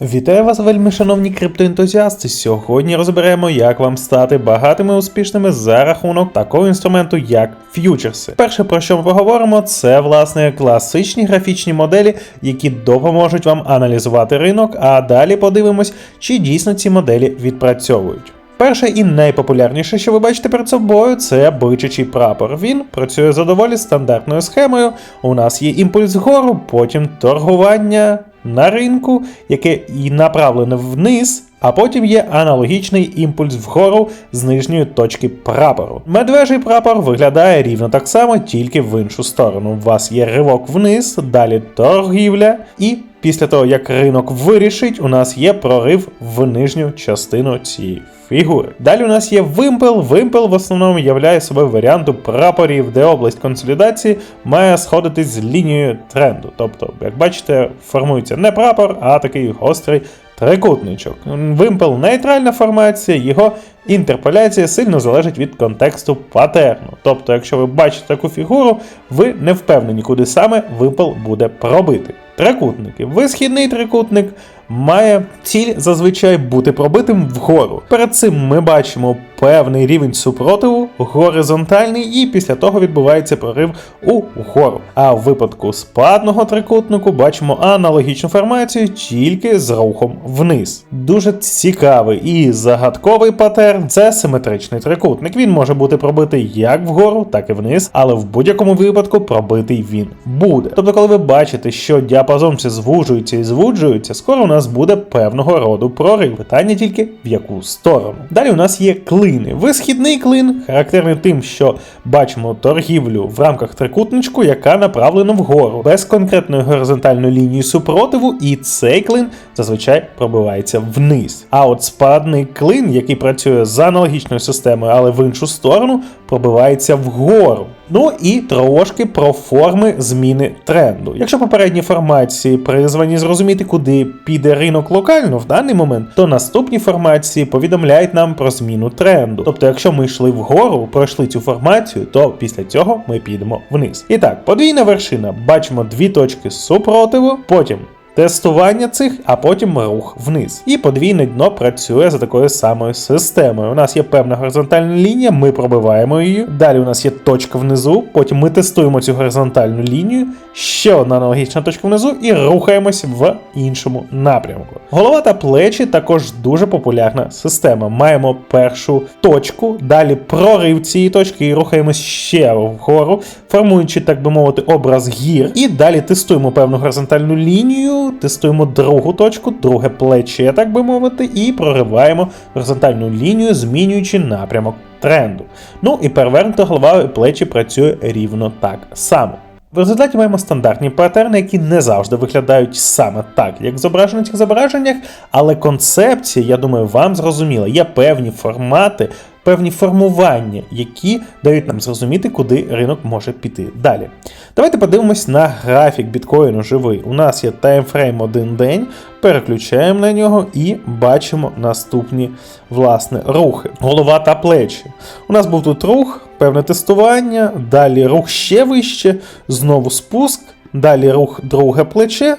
Вітаю вас, вельми шановні криптоентузіасти. Сьогодні розберемо, як вам стати багатими успішними за рахунок такого інструменту, як ф'ючерси. Перше, про що ми поговоримо, це власне класичні графічні моделі, які допоможуть вам аналізувати ринок, а далі подивимось, чи дійсно ці моделі відпрацьовують. Перше і найпопулярніше, що ви бачите перед собою, це бичачий прапор. Він працює за доволі стандартною схемою. У нас є імпульс вгору, потім торгування на ринку, яке і направлене вниз. А потім є аналогічний імпульс вгору з нижньої точки прапору. Медвежий прапор виглядає рівно так само, тільки в іншу сторону. У вас є ривок вниз, далі торгівля, і після того, як ринок вирішить, у нас є прорив в нижню частину цієї фігури. Далі у нас є вимпел. Вимпел в основному являє собою варіанту прапорів, де область консолідації має сходитись з лінією тренду. Тобто, як бачите, формується не прапор, а такий гострий трикутничок. Вимпел нейтральна формація, його інтерполяція сильно залежить від контексту патерну. Тобто, якщо ви бачите таку фігуру, ви не впевнені, куди саме вимпел буде пробити. Трикутники. Висхідний трикутник має ціль зазвичай бути пробитим вгору. Перед цим ми бачимо певний рівень супротиву, горизонтальний, і після того відбувається прорив угору. А в випадку спадного трикутнику бачимо аналогічну формацію тільки з рухом вниз. Дуже цікавий і загадковий патерн це симетричний трикутник. Він може бути пробитий як вгору, так і вниз, але в будь-якому випадку пробитий він буде. Тобто, коли ви бачите, що діапазон все звужується і звуджується, скоро у нас буде певного роду прорив. Питання тільки в яку сторону. Далі у нас є клини. Висхідний клин характерний тим, що бачимо торгівлю в рамках трикутничку, яка направлена вгору, без конкретної горизонтальної лінії супротиву, і цей клин зазвичай пробивається вниз. А от спадний клин, який працює за аналогічною системою, але в іншу сторону, пробивається вгору. Ну і трошки про форми зміни тренду. Якщо попередні формації призвані зрозуміти, куди піде ринок локально в даний момент, то наступні формації повідомляють нам про зміну тренду. Тобто, якщо ми йшли вгору, пройшли цю формацію, то після цього ми підемо вниз. І так, подвійна вершина, бачимо дві точки супротиву, потім Тестування цих, а потім рух вниз. І подвійне дно працює за такою самою системою. У нас є певна горизонтальна лінія, ми пробиваємо її. Далі у нас є точка внизу, потім ми тестуємо цю горизонтальну лінію, ще одна аналогічна точка внизу, і рухаємось в іншому напрямку. Голова та плечі також дуже популярна система. Маємо першу точку, далі прорив цієї точки і рухаємось ще вгору, формуючи, так би мовити, образ гір. І далі тестуємо певну горизонтальну лінію тестуємо другу точку, друге плече, так би мовити, і прориваємо горизонтальну лінію, змінюючи напрямок тренду. Ну і перевернута голова і плечі працює рівно так само. В результаті маємо стандартні патерни, які не завжди виглядають саме так, як зображено в цих зображеннях, але концепція, я думаю, вам зрозуміла. Є певні формати, певні формування, які дають нам зрозуміти, куди ринок може піти далі. Давайте подивимось на графік біткоїну живий. У нас є таймфрейм один день, переключаємо на нього і бачимо наступні власне рухи. Голова та плечі. У нас був тут рух, певне тестування, далі рух ще вище, знову спуск, далі рух друге плече.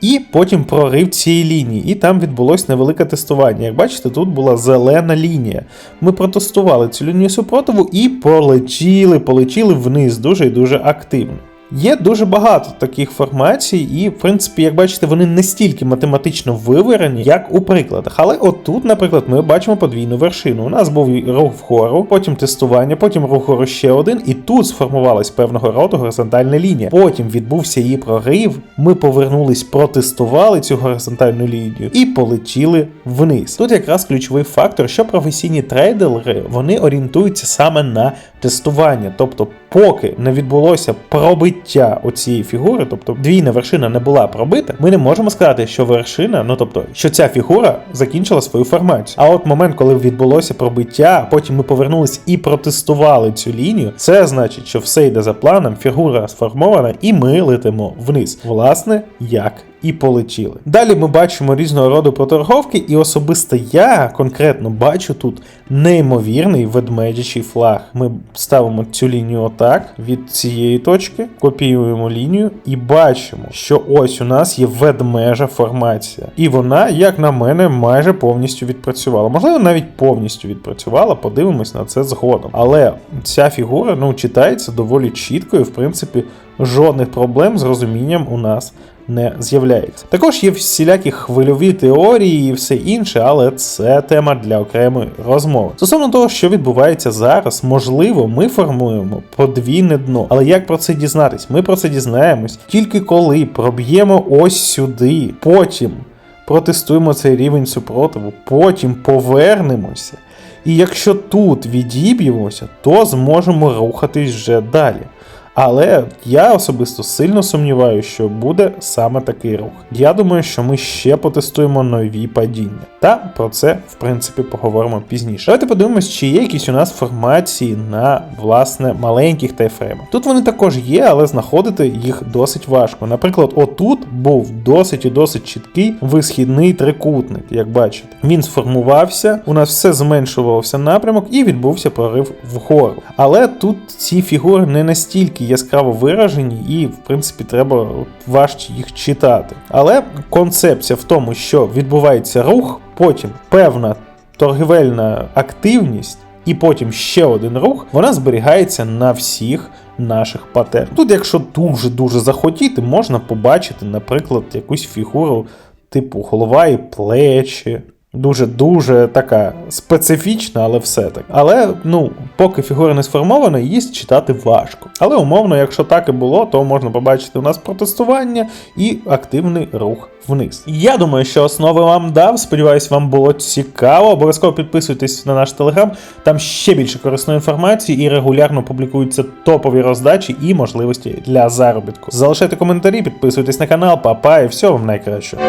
І потім прорив цієї лінії, і там відбулось невелике тестування. Як бачите, тут була зелена лінія. Ми протестували цю лінію супротиву і полетіли, полетіли вниз дуже і дуже активно. Є дуже багато таких формацій, і, в принципі, як бачите, вони не стільки математично виварені, як у прикладах. Але отут, наприклад, ми бачимо подвійну вершину. У нас був рух вгору, потім тестування, потім рух вгору ще один, і тут сформувалась певного роду горизонтальна лінія. Потім відбувся її прорив. Ми повернулись, протестували цю горизонтальну лінію і полетіли вниз. Тут якраз ключовий фактор, що професійні трейдери вони орієнтуються саме на тестування, тобто, поки не відбулося пробиття оцієї фігури, тобто двійна вершина не була пробита, ми не можемо сказати, що вершина, ну тобто, що ця фігура закінчила свою формацію. А от момент, коли відбулося пробиття, а потім ми повернулись і протестували цю лінію, це значить, що все йде за планом, фігура сформована, і ми летимо вниз. Власне, як і полетіли. Далі ми бачимо різного роду проторговки, і особисто я конкретно бачу тут неймовірний ведмедячий флаг. Ми ставимо цю лінію отак від цієї точки, копіюємо лінію і бачимо, що ось у нас є ведмежа формація. І вона, як на мене, майже повністю відпрацювала. Можливо, навіть повністю відпрацювала. Подивимось на це згодом. Але ця фігура ну читається доволі чітко, і в принципі жодних проблем з розумінням у нас не з'являється. Також є всілякі хвильові теорії і все інше, але це тема для окремої розмови. Стосовно того, що відбувається зараз, можливо, ми формуємо подвійне дно. Але як про це дізнатись? Ми про це дізнаємось тільки коли проб'ємо ось сюди, потім протестуємо цей рівень супротиву, потім повернемося. І якщо тут відіб'ємося, то зможемо рухатись вже далі. Але я особисто сильно сумніваюся, що буде саме такий рух. Я думаю, що ми ще потестуємо нові падіння. Та про це, в принципі, поговоримо пізніше. Давайте подивимось, чи є якісь у нас формації на власне маленьких тайфреймах. Тут вони також є, але знаходити їх досить важко. Наприклад, отут був досить і досить чіткий висхідний трикутник, як бачите. Він сформувався, у нас все зменшувався напрямок і відбувся прорив вгору. Але тут ці фігури не настільки яскраво виражені, і, в принципі, треба важче їх читати. Але концепція в тому, що відбувається рух, потім певна торгівельна активність. І потім ще один рух, вона зберігається на всіх наших патернах. Тут, якщо дуже-дуже захотіти, можна побачити, наприклад, якусь фігуру типу голова і плечі. Дуже-дуже така специфічна, але все так. Але ну, поки фігура не сформована, її читати важко. Але умовно, якщо так і було, то можна побачити у нас протестування і активний рух вниз. Я думаю, що основи вам дав. Сподіваюсь, вам було цікаво. Обов'язково підписуйтесь на наш телеграм, там ще більше корисної інформації і регулярно публікуються топові роздачі і можливості для заробітку. Залишайте коментарі, підписуйтесь на канал, папа і всього вам найкращого.